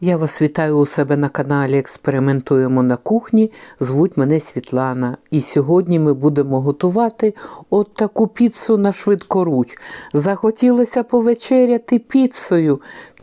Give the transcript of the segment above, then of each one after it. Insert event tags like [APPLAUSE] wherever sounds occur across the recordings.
Я вас вітаю у себе на каналі Експериментуємо на кухні. Звуть мене Світлана. І сьогодні ми будемо готувати от таку піцу на швидкоруч. Захотілося повечеряти піцею.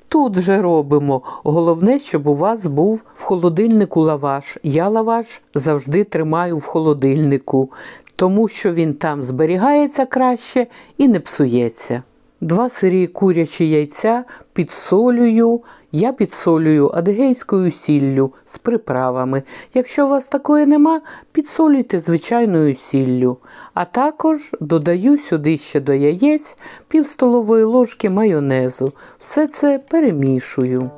Тут же робимо. Головне, щоб у вас був в холодильнику лаваш. Я лаваш завжди тримаю в холодильнику, тому що він там зберігається краще і не псується. Два сирі курячі яйця підсолюю. Я підсолюю адигейською сіллю з приправами. Якщо у вас такої нема, підсолюйте звичайною сіллю. А також додаю сюди ще до яєць пів столової ложки майонезу. Все це перемішую.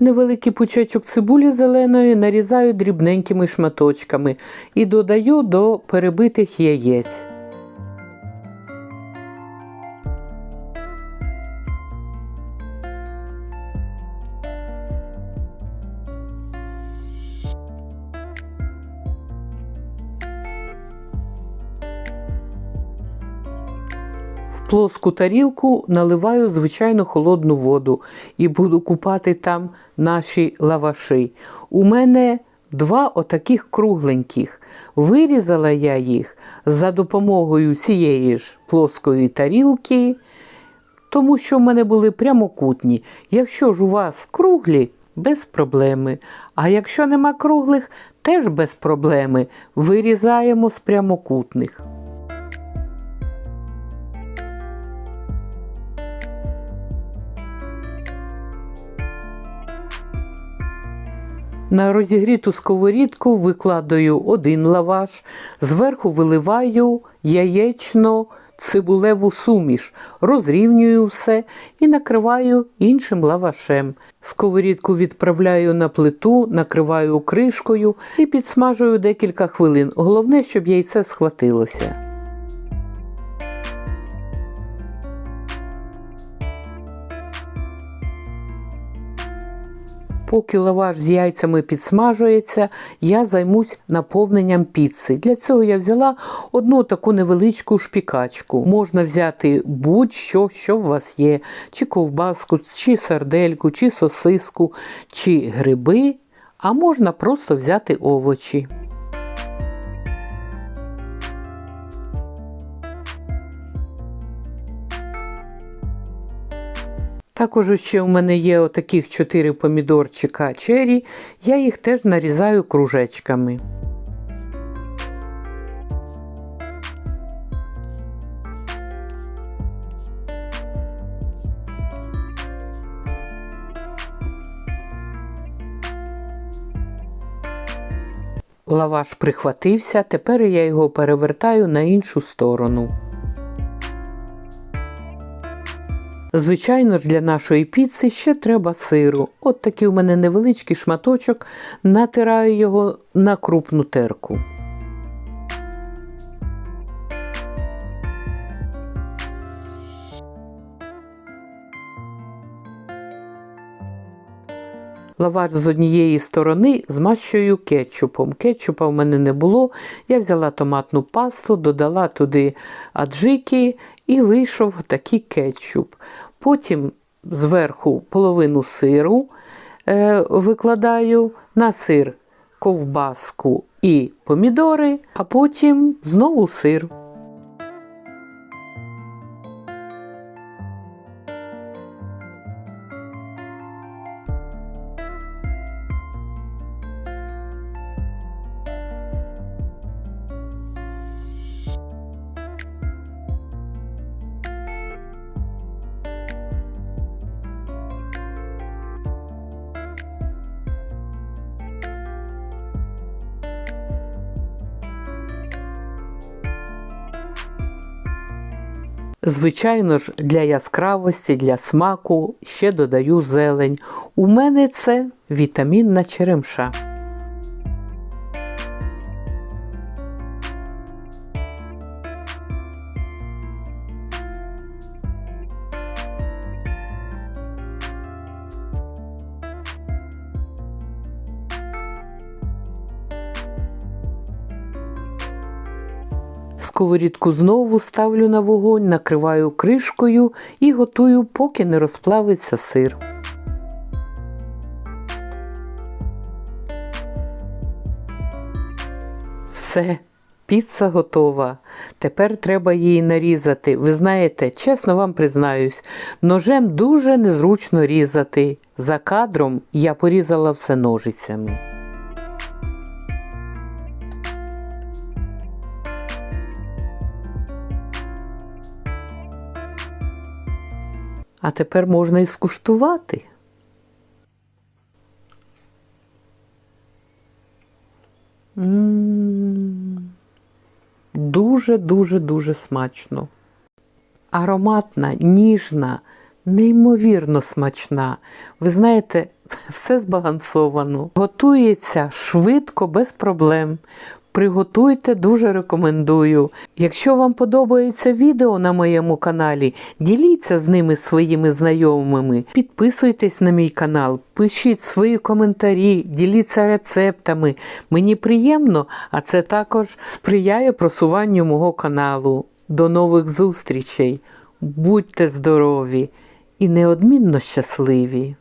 Невеликий пучечок цибулі зеленої нарізаю дрібненькими шматочками і додаю до перебитих яєць. Плоску тарілку наливаю звичайно холодну воду і буду купати там наші лаваші. У мене два отаких кругленьких. Вирізала я їх за допомогою цієї ж плоскої тарілки, тому що в мене були прямокутні. Якщо ж у вас круглі, без проблеми. А якщо нема круглих, теж без проблеми. Вирізаємо з прямокутних. На розігріту сковорідку викладаю один лаваш, зверху виливаю яєчно цибулеву суміш, розрівнюю все і накриваю іншим лавашем. Сковорідку відправляю на плиту, накриваю кришкою і підсмажую декілька хвилин. Головне, щоб яйце схватилося. Поки лаваш з яйцями підсмажується, я займусь наповненням піци. Для цього я взяла одну таку невеличку шпікачку. Можна взяти будь-що, що у вас є, чи ковбаску, чи сардельку, чи сосиску, чи гриби, а можна просто взяти овочі. Також ще у мене є отаких 4 помідорчика чері, я їх теж нарізаю кружечками. Лаваш прихватився, тепер я його перевертаю на іншу сторону. Звичайно ж, для нашої піци ще треба сиру. От такий у мене невеличкий шматочок, натираю його на крупну терку. Лаваш з однієї сторони змащую кетчупом. Кетчупа в мене не було. Я взяла томатну пасту, додала туди аджики і вийшов такий кетчуп. Потім зверху половину сиру е, викладаю на сир ковбаску і помідори, а потім знову сир. Звичайно ж, для яскравості, для смаку ще додаю зелень. У мене це вітамінна черемша. Сковорідку знову ставлю на вогонь, накриваю кришкою і готую, поки не розплавиться сир. Все, піца готова. Тепер треба її нарізати. Ви знаєте, чесно вам признаюсь, ножем дуже незручно різати. За кадром я порізала все ножицями. А тепер можна і скуштувати. Дуже-дуже дуже смачно. Ароматна, ніжна, неймовірно смачна. Ви знаєте, [LAUGHS] все збалансовано. Готується швидко, без проблем. Приготуйте, дуже рекомендую. Якщо вам подобається відео на моєму каналі, діліться з ними своїми знайомими. Підписуйтесь на мій канал, пишіть свої коментарі, діліться рецептами. Мені приємно, а це також сприяє просуванню мого каналу. До нових зустрічей! Будьте здорові і неодмінно щасливі!